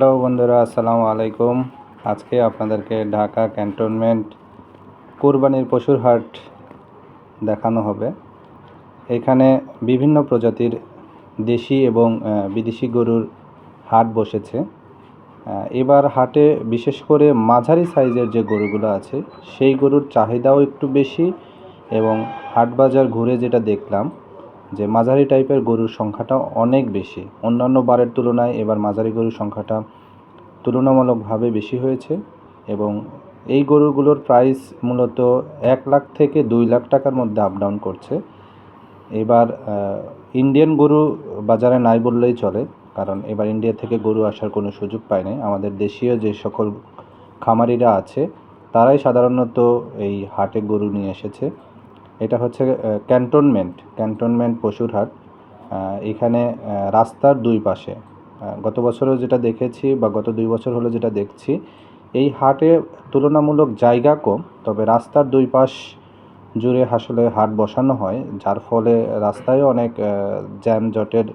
Hello বন্ধুরা, আসসালামু আলাইকুম। আজকে আপনাদেরকে ঢাকা ক্যান্টনমেন্ট কোরবানির পশুর হাট দেখানো হবে। এখানে বিভিন্ন প্রজাতির দেশি এবং বিদেশি গরুর হাট বসেছে। এবার হাটে বিশেষ করে মাঝারি সাইজের যে গরুগুলো আছে, সেই গরুর চাহিদাও একটু বেশি এবং হাট বাজার ঘুরে যেটা দেখলাম যে মাঝারি টাইপের গরুর সংখ্যাটা অনেক বেশি। অন্যান্য বারের তুলনায় এবার মাঝারি গরুর সংখ্যাটা তুলনামূলকভাবে বেশি হয়েছে এবং এই গরুগুলোর প্রাইস মূলত এক লাখ থেকে দুই লাখ টাকার মধ্যে আপ ডাউন করছে। এবার ইন্ডিয়ান গরু বাজারে নাই বললেই চলে, কারণ এবার ইন্ডিয়া থেকে গরু আসার কোনো সুযোগ পায় নাই। আমাদের দেশীয় যে সকল খামারিরা আছে, তারাই সাধারণত এই হাটে গরু নিয়ে এসেছে। এটা হচ্ছে ক্যান্টনমেন্ট ক্যান্টনমেন্ট পশুর হাট। এখানে রাস্তার দুই পাশে। গত বছরও যেটা দেখেছি বা গত দুই বছর হলো যেটা দেখছি এই হাটে তুলনামূলক জায়গা কম তবে রাস্তার দুই পাশ জুড়ে আসলে হাট বসানো হয় যার ফলে রাস্তায় অনেক আহ, যানজটের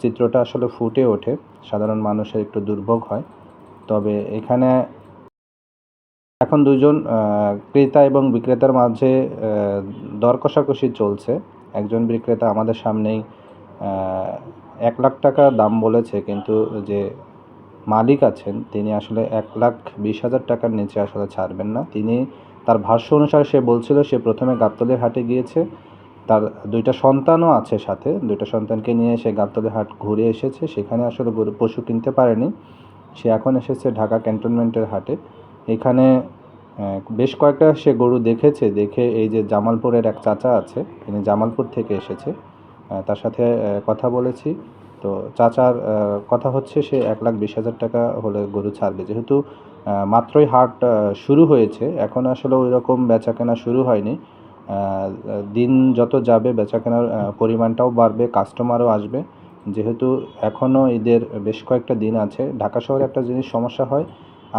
চিত্রটা আসলে ফুটে ওঠে। সাধারণ মানুষের একটু দুর্ভোগ হয়। তবে এখানে এখন দুজন ক্রেতা এবং বিক্রেতার মাঝে দর কষাকষি চলছে। একজন বিক্রেতা আমাদের সামনেই এক লাখ টাকা দাম বলেছে, কিন্তু যে মালিক আছেন, তিনি আসলে এক লাখ বিশ হাজার টাকার নিচে আসলে ছাড়বেন না। তিনি তার ভাষ্য অনুসারে সে বলছিল, সে প্রথমে গাবতলের হাটে গিয়েছে। তার দুইটা সন্তানও আছে সাথে। দুইটা সন্তানকে নিয়ে সে গাবতলের হাট ঘুরে এসেছে। সেখানে আসলে গরু, পশু কিনতে পারেনি। সে এখন এসেছে ঢাকা ক্যান্টনমেন্টের হাটে। এখানে বেশ কয়েকটা সে গরু দেখেছে, দেখে এই যে জামালপুরের এক চাচা আছে, তিনি জামালপুর থেকে এসেছে তার সাথে কথা বলেছি। তো চাচার কথা হচ্ছে সে এক লাখ বিশ হাজার টাকা হলে গরু ছাড়বে। যেহেতু মাত্রই হাট শুরু হয়েছে, এখন আসলে ওই রকম বেচা কেনা শুরু হয়নি। দিন যত যাবে বেচা কেনার পরিমাণটাও বাড়বে কাস্টমারও আসবে। যেহেতু এখনও ঈদের বেশ কয়েকটা দিন আছে, ঢাকা শহরে একটা জিনিস সমস্যা হয়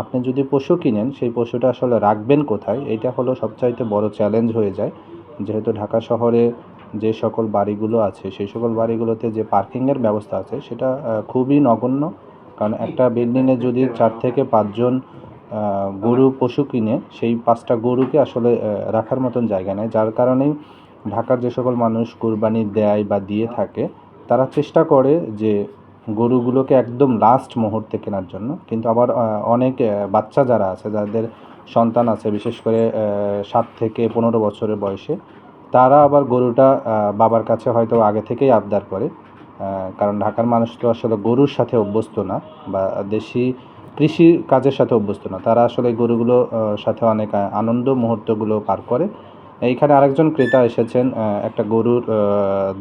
আপনি যদি পশু কিনেন, সেই পশুটা আসলে রাখবেন কোথায়? এটা হলো সবচাইতে বড় চ্যালেঞ্জ হয়ে যায়। যেহেতু ঢাকা শহরে যে সকল বাড়িগুলো আছে, সেই সকল বাড়িগুলোতে যে পার্কিংয়ের ব্যবস্থা আছে, সেটা খুবই নগণ্য। কারণ একটা বিল্ডিংয়ে যদি চার থেকে পাঁচজন গরু পশু কিনে, সেই পাঁচটা গরুকে আসলে রাখার মতন জায়গা নেয় যার কারণেই ঢাকার যে সকল মানুষ কুরবানি দেয় বা দিয়ে থাকে, তারা চেষ্টা করে যে গরুগুলোকে একদম লাস্ট মুহূর্তে কেনার জন্য। কিন্তু আবার অনেক বাচ্চা যারা আছে, যাদের সন্তান আছে, বিশেষ করে সাত থেকে পনেরো বছরের বয়সে, তারা আবার গরুটা বাবার কাছে হয়তো আগে থেকেই আবদার করে। কারণ ঢাকার মানুষ তো আসলে গরুর সাথে অভ্যস্ত না বা দেশি কৃষি কাজের সাথে অভ্যস্ত না। তারা আসলে গরুগুলো সাথে অনেক আনন্দ মুহূর্তগুলো পার করে। এইখানে আরেকজন ক্রেতা এসেছেন একটা গরুর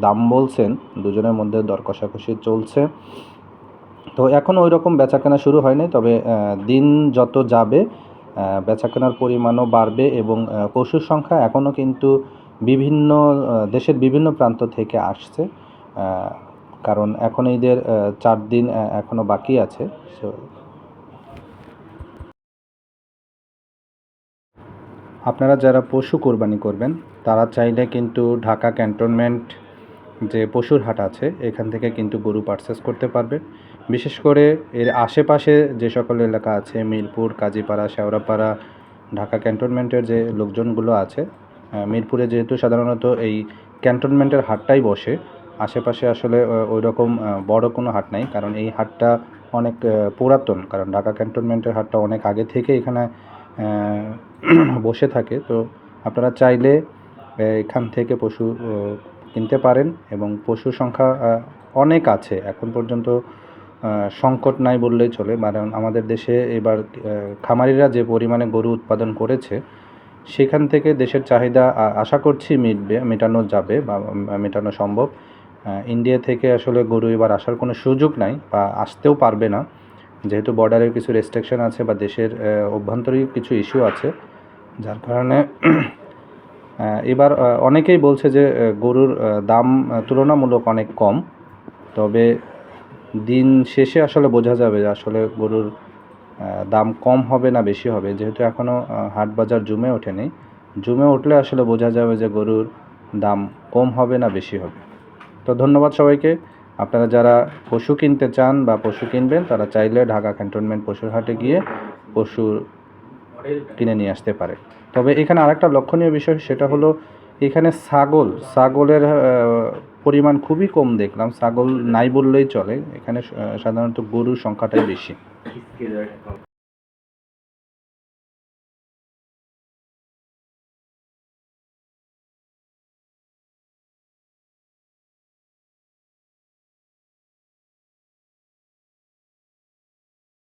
দাম বলছেন দুজনের মধ্যে দর কষাকষি চলছে। তো এখন ওই রকম বেচাকেনা শুরু হয়নি তবে দিন যত যাবে বেচাকেনার পরিমাণও বাড়বে এবং পশুর সংখ্যা এখনও কিন্তু বিভিন্ন দেশের বিভিন্ন প্রান্ত থেকে আসছে। কারণ এখন আহ, চার দিন এখনও বাকি আছে। সো আপনারা যারা পশু কোরবানি করবেন, তারা চাইলে কিন্তু ঢাকা ক্যান্টনমেন্ট যে পশুর হাট আছে, এখান থেকে কিন্তু গরু পারচেস করতে পারবে। বিশেষ করে এর আশেপাশে যে সকল এলাকা আছে, মিরপুর, কাজীপাড়া, শেওড়াপাড়া, ঢাকা ক্যান্টনমেন্টের যে লোকজনগুলো আছে মিরপুরে যেহেতু সাধারণত এই ক্যান্টনমেন্টের হাটটাই বসে, আশেপাশে আসলে ওই রকম বড় কোনো হাট নাই, কারণ এই হাটটা অনেক পুরাতন, কারণ ঢাকা ক্যান্টনমেন্টের হাটটা অনেক আগে থেকে এখানে বসে থাকে। তো আপনারা চাইলে এখান থেকে পশু কিনতে পারেন এবং পশুর সংখ্যা অনেক আছে। এখন পর্যন্ত সংকট নাই বললেই চলে। কারণ আমাদের দেশে এবার খামারিরা যে পরিমাণে গরু উৎপাদন করেছে, সেখান থেকে দেশের চাহিদা আশা করছি মিটবে, মেটানো যাবে বা মেটানো সম্ভব। ইন্ডিয়া থেকে আসলে গরু এবার আসার কোনো সুযোগ নাই বা আসতেও পারবে না। যেহেতু বর্ডারের কিছু রেস্ট্রিকশন আছে বা দেশের অভ্যন্তরীণ কিছু ইস্যু আছে, যার কারণে এবার অনেকেই বলছে যে গরুর দাম তুলনামূলক অনেক কম। তবে দিন শেষে আসলে বোঝা যাবে যে আসলে গরুর দাম কম হবে না বেশি হবে। যেহেতু এখনও হাট বাজার জমে ওঠেনি, জমে উঠলে আসলে বোঝা যাবে যে গরুর দাম কম হবে না বেশি হবে। তো ধন্যবাদ সবাইকে। আপনারা যারা পশু কিনতে চান বা পশু কিনবেন, তারা চাইলে ঢাকা ক্যান্টনমেন্ট পশুর হাটে গিয়ে পশু কিনে নিয়ে আসতে পারে। তবে এখানে আরেকটা লক্ষণীয় বিষয়, সেটা হলো এখানে ছাগল, ছাগলের পরিমাণ খুবই কম দেখলাম। ছাগল নাই বললেই চলে। এখানে সাধারণত গরুর সংখ্যাটাই বেশি।